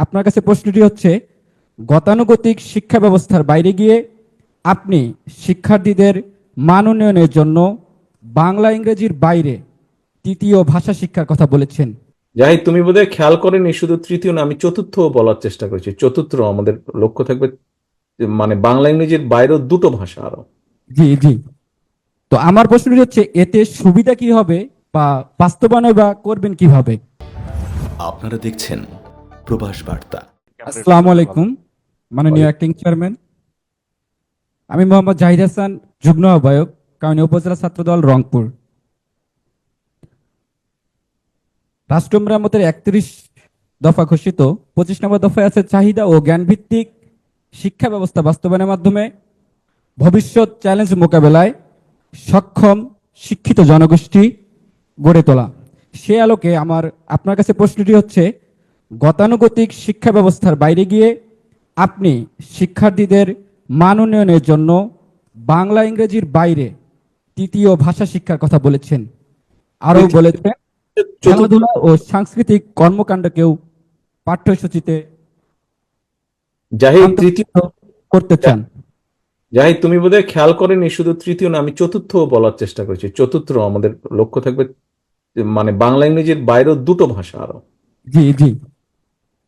আপনার কাছে প্রশ্নটি হচ্ছে গতানুগতিক শিক্ষা ব্যবস্থার বাইরে গিয়ে আপনি শিক্ষার্থীদের মান উন্নয়নের জন্য বাংলা ইংরেজির বাইরে তৃতীয় ভাষা শিক্ষার কথা বলেছেন। যাই তুমি বোধহয় খেয়াল করেনি শুধু তৃতীয় না আমি চতুর্থ বলার চেষ্টা করেছি। চতুর্থ আমাদের লক্ষ্য থাকবে মানে বাংলা ইংরেজির বাইরেও দুটো ভাষা আরও। জি জি। তো আমার প্রশ্নটি হচ্ছে এতে সুবিধা কি হবে বা বাস্তবায়ন বা করবেন কীভাবে? আপনারা দেখছেন প্রবাস বার্তা। আসসালামু আলাইকুম মাননীয় অ্যাক্টিং চেয়ারম্যান আমি মোহাম্মদ জাহিদ হাসান যুগ্ম আহ্বায়ক কাউনি উপজেলা ছাত্রদল রংপুর। রাষ্ট্র মেরামতের একত্রিশ দফা ঘোষিত পঁচিশ নম্বর দফায় আছে চাহিদা ও জ্ঞানভিত্তিক শিক্ষা ব্যবস্থা বাস্তবায়নের মাধ্যমে ভবিষ্যৎ চ্যালেঞ্জ মোকাবেলায় সক্ষম শিক্ষিত জনগোষ্ঠী গড়ে তোলা। সে আলোকে আমার আপনার কাছে প্রশ্নটি হচ্ছে গতানুগতিক শিক্ষা ব্যবস্থার বাইরে গিয়ে আপনি শিক্ষার্থীদের মান উন্নয়নের জন্য বাংলা ইংরেজির বাইরে তৃতীয় ভাষা শিক্ষার কথা বলেছেন। আরও বলেছেন খেলাধুলা ও সাংস্কৃতিক কর্মকাণ্ডকেও পাঠ্যসূচিতে জাহিদ তৃতীয় করতে চান। জাহিদ তুমি বোধহয় খেয়াল করেনি শুধু তৃতীয় না আমি চতুর্থ বলার চেষ্টা করেছি। চতুর্থ আমাদের লক্ষ্য থাকবে মানে বাংলা ইংরেজির বাইরেও দুটো ভাষা আরও। জি জি।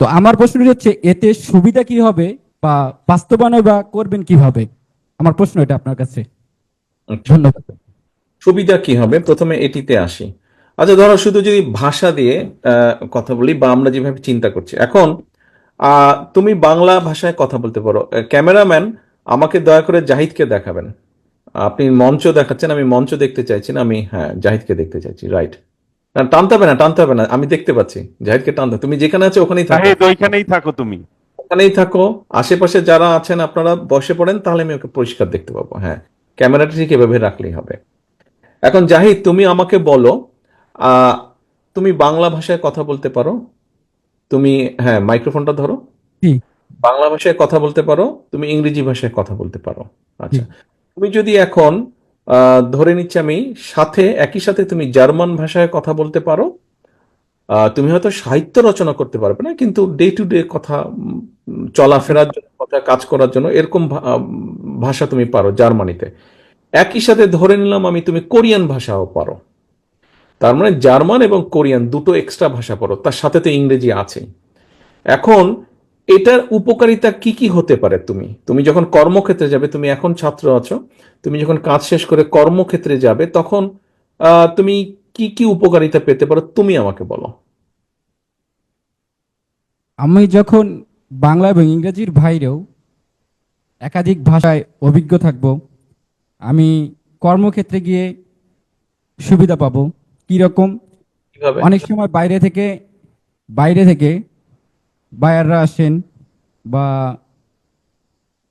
তো আমার প্রশ্নটি হচ্ছে এতে সুবিধা কি হবে বা বাস্তবায়ন বা করবেন কীভাবে? আমার প্রশ্ন এটা আপনার কাছে। আচ্ছা। ধন্যবাদ। সুবিধা কি হবে? প্রথমে এটিতে আসি। আচ্ছা ধরো শুধু যদি ভাষা দিয়ে কথা বলি বা আমরা যেভাবে চিন্তা করছি। এখন আহ, তুমি বাংলা ভাষায় কথা বলতে পারো। ক্যামেরাম্যান আমাকে দয়া করে জাহিদকে দেখাবেন। আপনি মঞ্চ দেখাচ্ছেন আমি মঞ্চ দেখতে চাইছি না আমি হ্যাঁ জাহিদকে দেখতে চাইছি রাইট। না টানতে হবে না টানতে হবে না আমি দেখতে পাচ্ছি। জাহিদকে টানতে তুমি যেখানে আছো ওখানেই থাকো। ওইখানেই থাকো তুমি। ওখানেই থাকো। আশেপাশে যারা আছেন আপনারা বসে পড়েন তাহলে আমি ওকে পরিষ্কার দেখতে পাবো। হ্যাঁ ক্যামেরাটা ঠিক এভাবে রাখলেই হবে। এখন জাহিদ তুমি আমাকে বলো আহ, তুমি বাংলা ভাষায় কথা বলতে পারো? তুমি হ্যাঁ মাইক্রোফোনটা ধরো। বাংলা ভাষায় কথা বলতে পারো তুমি ইংরেজি ভাষায় কথা বলতে পারো। আচ্ছা। তুমি যদি এখন ধরে নিচ্ছি আমি, সাথে, একই সাথে তুমি জার্মান ভাষায় কথা বলতে পারো। তুমি হয়তো সাহিত্য রচনা করতে পারবে না, কিন্তু ডে টু ডে কথা চলাফেরার জন্য, কথা, কাজ করার জন্য এরকম ভাষা তুমি পারো জার্মানিতে। একই সাথে ধরে নিলাম আমি, তুমি কোরিয়ান ভাষাও পারো। তার মানে জার্মান এবং কোরিয়ান দুটো এক্সট্রা ভাষা পারো তার সাথে তো ইংরেজি আছেই। এখন এটার উপকারিতা কি কি হতে পারে তুমি? তুমি যখন কর্মক্ষেত্রে যাবে তুমি এখন ছাত্র আছো তুমি যখন কাজ শেষ করে কর্মক্ষেত্রে যাবে তখন তুমি কি কি উপকারিতা পেতে পারো তুমি আমাকে বলো। আমি যখন বাংলা এবং ইংরেজির বাইরেও একাধিক ভাষায় অভিজ্ঞ থাকব আমি কর্মক্ষেত্রে গিয়ে সুবিধা পাবো। কীরকম? কীভাবে? অনেক সময় বাইরে থেকে বাইরে থেকে বায়াররা আসেন বা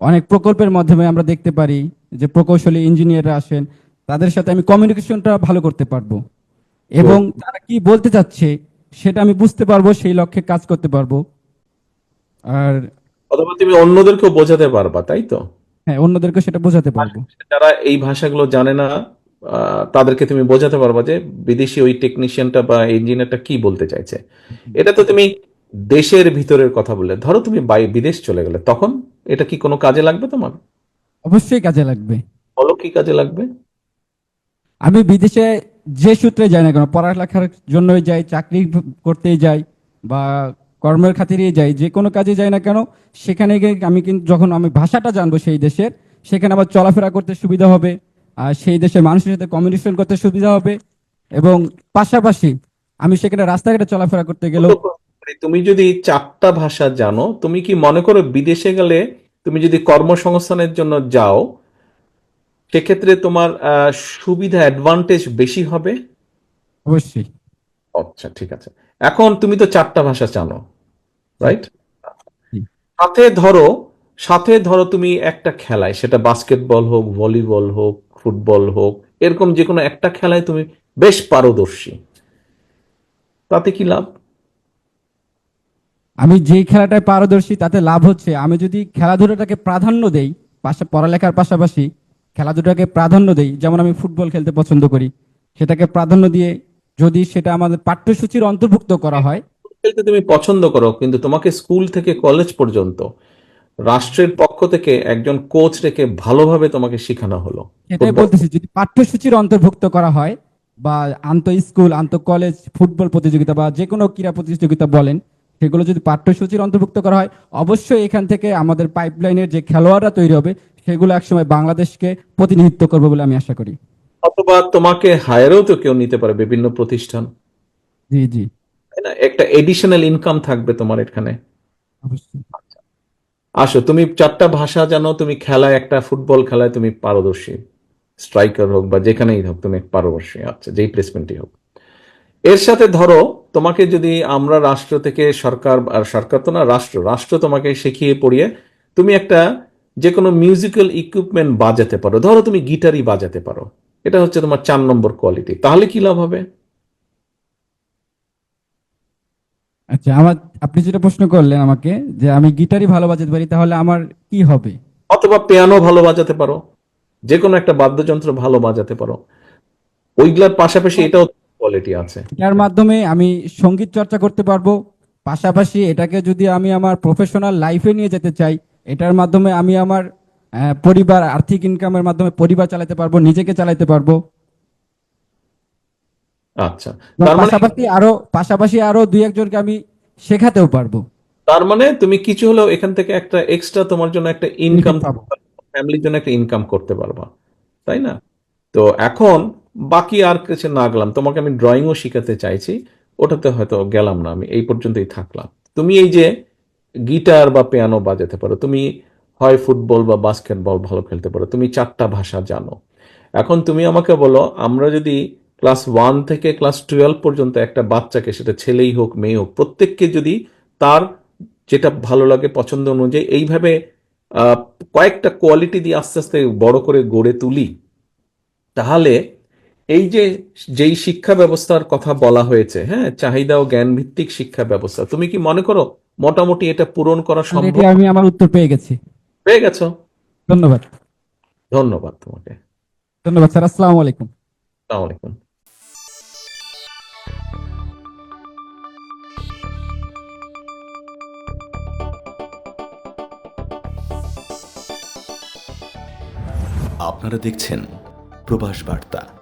অনেক প্রকল্পের মাধ্যমে আমরা দেখতে পারি যে প্রকৌশলী ইঞ্জিনিয়াররা আসেন তাদের সাথে আমি কমিউনিকেশনটা ভালো করতে পারব। এবং তারা কি বলতে চাচ্ছে সেটা আমি বুঝতে পারব সেই লক্ষ্যে কাজ করতে পারব। আর অথবা তুমি অন্যদেরকেও বোঝাতে পারবা তাই তো? হ্যাঁ অন্যদেরকে সেটা বোঝাতে পারব। যারা এই ভাষাগুলো জানে না তাদেরকে তুমি বোঝাতে পারবা যে বিদেশি ওই টেকনিশিয়ানটা বা ইঞ্জিনিয়ারটা কি বলতে চাইছে। এটা তো তুমি দেশের ভিতরের কথা বললে ধরো তুমি বিদেশ চলে গেলে তখন এটা কি কোনো কাজে লাগবে তোমার? অবশ্যই কাজে লাগবে। বলো কি কাজে লাগবে? আমি বিদেশে যে সূত্রে যাই না কেন পড়ালেখার জন্যই যাই চাকরি করতেই যাই বা কর্মের খাতিরেই যাই যে কোনো কাজে যাই না কেন সেখানে গিয়ে আমি কিন্তু যখন আমি ভাষাটা জানব সেই দেশের সেখানে আমার চলাফেরা করতে সুবিধা হবে আর সেই দেশের মানুষের সাথে কমিউনিকেশন করতে সুবিধা হবে এবং পাশাপাশি আমি সেখানে রাস্তাঘাটে চলাফেরা করতে গেলেও তুমি যদি চারটা ভাষা জানো তুমি কি মনে করো বিদেশে গেলে তুমি যদি কর্মসংস্থানের জন্য যাও সেক্ষেত্রে তোমার সুবিধা অ্যাডভান্টেজ বেশি হবে? অবশ্যই। আচ্ছা ঠিক আছে। এখন তুমি তো চারটা ভাষা জানো রাইট সাথে ধরো সাথে ধরো তুমি একটা খেলায় সেটা বাস্কেটবল হোক ভলিবল হোক ফুটবল হোক এরকম যে কোনো একটা খেলায় তুমি বেশ পারদর্শী। তাতে কি লাভ? আমি যেই খেলাটায় পারদর্শী তাতে লাভ হচ্ছে। আমি যদি খেলাধুলাটাকে প্রাধান্য দেই পাশে পড়ালেখার পাশাপাশি খেলাধুলাকে প্রাধান্য দেই যেমন আমি ফুটবল খেলতে পছন্দ করি সেটাকে প্রাধান্য দিয়ে যদি সেটা আমাদের পাঠ্যসূচির অন্তর্ভুক্ত করা হয়। খেলতে তুমি পছন্দ করো কিন্তু তোমাকে স্কুল থেকে কলেজ পর্যন্ত রাষ্ট্রের পক্ষ থেকে একজন কোচ রেখে ভালোভাবে তোমাকে শেখানো হলো। এটাই বলতেছি যদি পাঠ্যসূচির অন্তর্ভুক্ত করা হয় বা আন্ত স্কুল আন্ত কলেজ ফুটবল প্রতিযোগিতা বা যে কোনো ক্রীড়া প্রতিযোগিতা বলেন সেগুলো যদি পাঠ্যসূচির অন্তর্ভুক্ত করা হয় অবশ্যই এখান থেকে আমাদের পাইপলাইনের যে খেলোয়াড়রা তৈরি হবে সেগুলো একসময় বাংলাদেশকে প্রতিনিধিত্ব করবে বলে আমি আশা করি। অথবা তোমাকে হায়ারেও তো কেউ নিতে পারে বিভিন্ন প্রতিষ্ঠান। জি জি। একটা এডিশনাল ইনকাম থাকবে তোমার এখানে। অবশ্যই। আসো তুমি চারটা ভাষা জানো তুমি খেলায় একটা ফুটবল খেলায় তুমি পারদর্শী। স্ট্রাইকার হোক বা যেখানেই হোক তুমি পারদর্শী। আচ্ছা যেই প্লেসমেন্টই হোক। এর সাথে ধরো তোমাকে যদি আমরা রাষ্ট্র থেকে সরকার আর সরকার তো না রাষ্ট্র রাষ্ট্র তোমাকে শিখিয়ে পড়িয়ে তুমি একটা যে কোনো মিউজিক্যাল ইকুইপমেন্ট বাজাতে পারো। ধরো তুমি গিটারই বাজাতে পারো। এটা হচ্ছে তোমার চার নম্বর কোয়ালিটি তাহলে কি লাভ হবে? আচ্ছা আমার আপনি যেটা প্রশ্ন করলেন আমাকে যে আমি গিটারই ভালো বাজাতে পারি তাহলে আমার কি হবে? অথবা পিয়ানো ভালো বাজাতে পারো। যে কোনো একটা বাদ্যযন্ত্র ভালো বাজাতে পারো। ওইগুলার পাশাপাশি এটাও কোয়ালিটি আছে। এটার মাধ্যমে আমি সংগীত চর্চা করতে পারব। পাশাপাশি এটাকে যদি আমি আমার প্রফেশনাল লাইফে নিয়ে যেতে চাই এটার মাধ্যমে আমি আমার পরিবার আর্থিক ইনকামের মাধ্যমে পরিবার চালাতে পারব নিজেকে চালাতে পারব। আচ্ছা। মানে পাশাপাশি আরও পাশাপাশি আরও দুই একজনকে আমি শেখাতেও পারব। তার মানে তুমি কিছু হলেও এখান থেকে একটা এক্সট্রা তোমার জন্য একটা ইনকাম। ফ্যামিলির জন্য একটা ইনকাম করতে পারবা। তাই না? তো এখন বাকি আর কিছু না গেলাম। তোমাকে আমি ড্রয়িংও শিখাতে চাইছি। ওটাতে হয়তো গেলাম না, আমি এই পর্যন্তই থাকলাম। তুমি এই যে গিটার বা পিয়ানো বাজাতে পারো, তুমি হয় ফুটবল বা বাস্কেটবল ভালো খেলতে পারো, তুমি চারটা ভাষা জানো। এখন তুমি আমাকে বলো, আমরা যদি ক্লাস ওয়ান থেকে ক্লাস টুয়েলভ পর্যন্ত একটা বাচ্চাকে, সেটা ছেলেই হোক, মেয়ে হোক, প্রত্যেককে যদি তার যেটা ভালো লাগে, পছন্দ অনুযায়ী এইভাবে কয়েকটা কোয়ালিটি দিয়ে আস্তে আস্তে বড় করে গড়ে তুলি, তাহলে এই যে যেই শিক্ষা ব্যবস্থার কথা বলা হয়েছে হ্যাঁ চাহিদা ও জ্ঞান ভিত্তিক শিক্ষা ব্যবস্থা তুমি কি মনে করো মোটামুটি এটা পূরণ করা সম্ভব? আমি আমার উত্তর পেয়ে গেছি। পেয়ে গেছো? ধন্যবাদ। ধন্যবাদ তোমাকে। ধন্যবাদ স্যার। আসসালামু আলাইকুম। আসসালামু আলাইকুম। আপনারা দেখছেন প্রবাস বার্তা।